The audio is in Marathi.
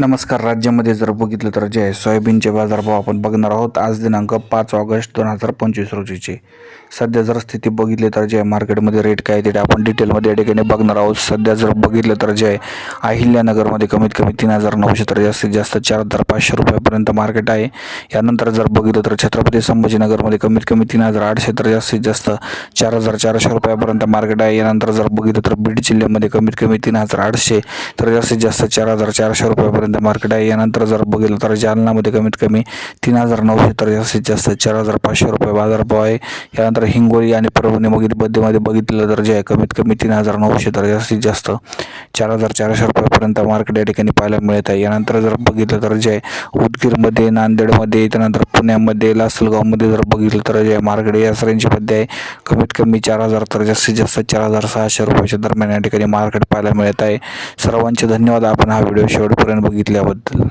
नमस्कार. राज्यामध्ये जर बघितलं तर जे आहे सोयाबीनचे बाजारभाव आपण बघणार आहोत. आज दिनांक पाच ऑगस्ट दोन हजार पंचवीस रोजीचे. सध्या जर स्थिती बघितली तर जे आहे मार्केटमध्ये रेट काय आहे ते आपण डिटेलमध्ये या ठिकाणी बघणार आहोत. सध्या जर बघितलं तर जे आहे अहिल्यानगरमध्ये कमीत कमी तीन हजार नऊशे तर जास्तीत जास्त चार हजार पाचशे रुपयापर्यंत मार्केट आहे. यानंतर जर बघितलं तर छत्रपती संभाजीनगरमध्ये कमीत कमी तीन हजार आठशे तर जास्तीत जास्त चार हजार चारशे रुपयापर्यंत मार्केट आहे. यानंतर जर बघितलं तर बीड जिल्ह्यामध्ये कमीत कमी तीन हजार आठशे तर जास्तीत जास्त चार हजार चारशे रुपयापर्यंत मार्केट आहे. यानंतर जर बघितलं तर जालनामध्ये कमीत कमी तीन हजार नऊशे तर जास्तीत जास्त चार हजार पाचशे रुपये बाजारभाव आहे. यानंतर हिंगोली आणि परभणी बघितली बद्दीमध्ये बघितलं तर जे आहे कमीत कमी तीन हजार नऊशे तर जास्तीत जास्त चार हजार चारशे रुपये आतापर्यंत मार्केट या ठिकाणी पाहायला मिळत आहे. यानंतर जर बघितलं तर जे आहे उदगीरमध्ये नांदेडमध्ये त्यानंतर पुण्यामध्ये लासलगावमध्ये जर बघितलं तर जे आहे मार्केट या रेंजमध्ये आहे कमीत कमी चार हजार तर जास्तीत जास्त चार हजार सहाशे रुपयाच्या दरम्यान या ठिकाणी मार्केट पाहायला मिळत आहे. सर्वांचे धन्यवाद. आपण हा व्हिडिओ शेवटपर्यंत बघितल्याबद्दल.